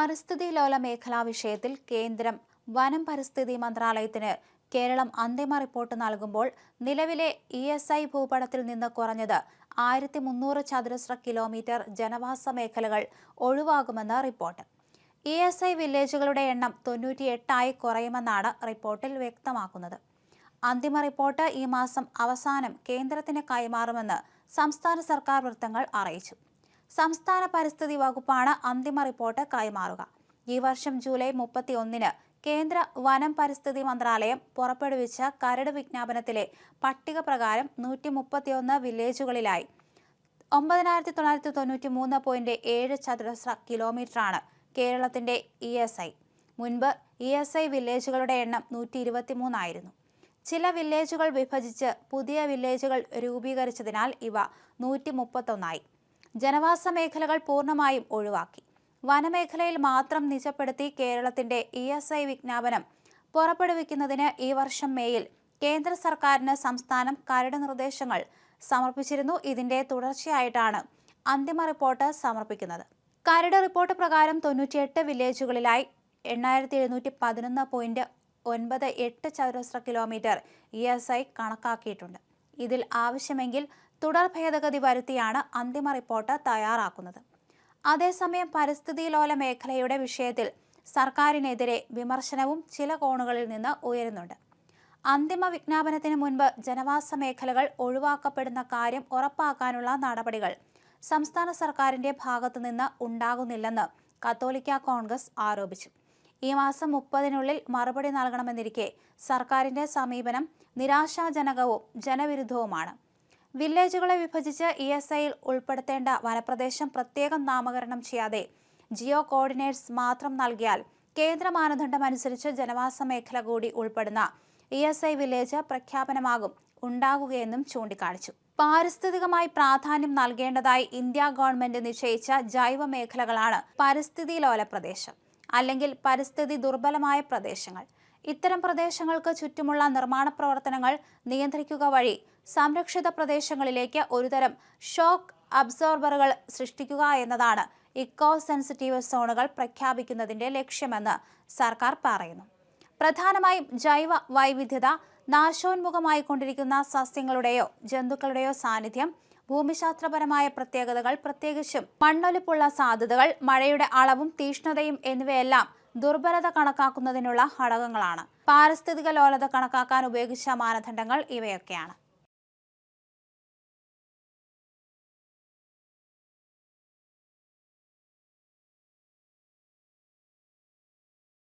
പരിസ്ഥിതി ലോല മേഖലാ വിഷയത്തിൽ കേന്ദ്രം വനം പരിസ്ഥിതി മന്ത്രാലയത്തിന് കേരളം അന്തിമ റിപ്പോർട്ട് നൽകുമ്പോൾ നിലവിലെ ഇ എസ് ഐ ഭൂപടത്തിൽ നിന്ന് കുറഞ്ഞത് ആയിരത്തി മുന്നൂറ് ചതുരശ്ര കിലോമീറ്റർ ജനവാസ മേഖലകൾ ഒഴിവാകുമെന്ന് റിപ്പോർട്ട്. ഇ എസ് ഐ വില്ലേജുകളുടെ എണ്ണം തൊണ്ണൂറ്റിയെട്ടായി കുറയുമെന്നാണ് റിപ്പോർട്ടിൽ വ്യക്തമാക്കുന്നത്. അന്തിമ റിപ്പോർട്ട് ഈ മാസം അവസാനം കേന്ദ്രത്തിന് കൈമാറുമെന്ന് സംസ്ഥാന സർക്കാർ വൃത്തങ്ങൾ അറിയിച്ചു. സംസ്ഥാന പരിസ്ഥിതി വകുപ്പാണ് അന്തിമ റിപ്പോർട്ട് കൈമാറുക. ഈ വർഷം ജൂലൈ മുപ്പത്തി ഒന്നിന് കേന്ദ്ര വനം പരിസ്ഥിതി മന്ത്രാലയം പുറപ്പെടുവിച്ച കരട് വിജ്ഞാപനത്തിലെ പട്ടിക പ്രകാരം നൂറ്റി മുപ്പത്തിയൊന്ന് വില്ലേജുകളിലായി ഒമ്പതിനായിരത്തി തൊള്ളായിരത്തി തൊണ്ണൂറ്റി മൂന്ന് പോയിന്റ് ഏഴ് ചതുരശ്ര കിലോമീറ്ററാണ് കേരളത്തിന്റെ ഇ എസ് ഐ. മുൻപ് ഇ എസ് ഐ വില്ലേജുകളുടെ എണ്ണം നൂറ്റി ഇരുപത്തി മൂന്നായിരുന്നു ചില വില്ലേജുകൾ വിഭജിച്ച് പുതിയ വില്ലേജുകൾ രൂപീകരിച്ചതിനാൽ ഇവ നൂറ്റി മുപ്പത്തൊന്നായി ജനവാസ മേഖലകൾ പൂർണമായും ഒഴിവാക്കി. വനമേഖലയിൽ മാത്രം നിജപ്പെടുത്തി കേരളത്തിന്റെ ഇ എസ് ഐ വിജ്ഞാപനം പുറപ്പെടുവിക്കുന്നതിന് ഈ വർഷം മേയിൽ കേന്ദ്ര സർക്കാരിന് സംസ്ഥാനം കരട് നിർദ്ദേശങ്ങൾ സമർപ്പിച്ചിരുന്നു. ഇതിന്റെ തുടർച്ചയായിട്ടാണ് അന്തിമ റിപ്പോർട്ട് സമർപ്പിക്കുന്നത്. കരട് റിപ്പോർട്ട് പ്രകാരം തൊണ്ണൂറ്റിയെട്ട് വില്ലേജുകളിലായി എണ്ണായിരത്തി എഴുന്നൂറ്റി പതിനൊന്ന് പോയിന്റ് ഒൻപത് എട്ട് ചതുരശ്ര കിലോമീറ്റർ ഇ എസ് ഐ കണക്കാക്കിയിട്ടുണ്ട്. ഇതിൽ ആവശ്യമെങ്കിൽ തുടർ ഭേദഗതി വരുത്തിയാണ് അന്തിമ റിപ്പോർട്ട് തയ്യാറാക്കുന്നത്. അതേസമയം പരിസ്ഥിതി ലോല മേഖലയുടെ വിഷയത്തിൽ സർക്കാരിനെതിരെ വിമർശനവും ചില കോണുകളിൽ നിന്ന് ഉയരുന്നുണ്ട്. അന്തിമ വിജ്ഞാപനത്തിന് മുൻപ് ജനവാസ മേഖലകൾ ഒഴിവാക്കപ്പെടുന്ന കാര്യം ഉറപ്പാക്കാനുള്ള നടപടികൾ സംസ്ഥാന സർക്കാരിന്റെ ഭാഗത്തുനിന്ന് ഉണ്ടാകുന്നില്ലെന്ന് കത്തോലിക്ക കോൺഗ്രസ് ആരോപിച്ചു. ഈ മാസം മുപ്പതിനുള്ളിൽ മറുപടി നൽകണമെന്നിരിക്കെ സർക്കാരിന്റെ സമീപനം നിരാശാജനകവും ജനവിരുദ്ധവുമാണ്. വില്ലേജുകളെ വിഭജിച്ച് ഇ എസ് ഐയിൽ ഉൾപ്പെടുത്തേണ്ട വനപ്രദേശം പ്രത്യേകം നാമകരണം ചെയ്യാതെ ജിയോ കോർഡിനേറ്റ്സ് മാത്രം നൽകിയാൽ കേന്ദ്ര മാനദണ്ഡം അനുസരിച്ച് ജനവാസ മേഖല കൂടി ഉൾപ്പെടുന്ന ഇ എസ് ഐ വില്ലേജ് പ്രഖ്യാപനമാകും ഉണ്ടാകുകയെന്നും ചൂണ്ടിക്കാണിച്ചു. പാരിസ്ഥിതികമായി പ്രാധാന്യം നൽകേണ്ടതായി ഇന്ത്യ ഗവൺമെന്റ് നിശ്ചയിച്ച ജൈവ മേഖലകളാണ് പരിസ്ഥിതി ലോല പ്രദേശം അല്ലെങ്കിൽ പരിസ്ഥിതി ദുർബലമായ പ്രദേശങ്ങൾ. ഇത്തരം പ്രദേശങ്ങൾക്ക് ചുറ്റുമുള്ള നിർമ്മാണ പ്രവർത്തനങ്ങൾ നിയന്ത്രിക്കുക വഴി സംരക്ഷിത പ്രദേശങ്ങളിലേക്ക് ഒരുതരം ഷോക്ക് അബ്സോർബറുകൾ സൃഷ്ടിക്കുക എന്നതാണ് ഇക്കോ സെൻസിറ്റീവ് സോണുകൾ പ്രഖ്യാപിക്കുന്നതിന്റെ ലക്ഷ്യമെന്ന് സർക്കാർ പറയുന്നു. പ്രധാനമായും ജൈവ വൈവിധ്യത നാശോന്മുഖമായി കൊണ്ടിരിക്കുന്ന സസ്യങ്ങളുടെയോ ജന്തുക്കളുടെയോ സാന്നിധ്യം ഭൂമിശാസ്ത്രപരമായ പ്രത്യേകതകൾ പ്രത്യേകിച്ചും മണ്ണൊലിപ്പുള്ള സാധ്യതകൾ മഴയുടെ അളവും തീഷ്ണതയും എന്നിവയെല്ലാം ദുർബലത കണക്കാക്കുന്നതിനുള്ള ഘടകങ്ങളാണ്. പാരിസ്ഥിതിക ലോലത കണക്കാക്കാൻ ഉപയോഗിച്ച മാനദണ്ഡങ്ങൾ ഇവയൊക്കെയാണ്.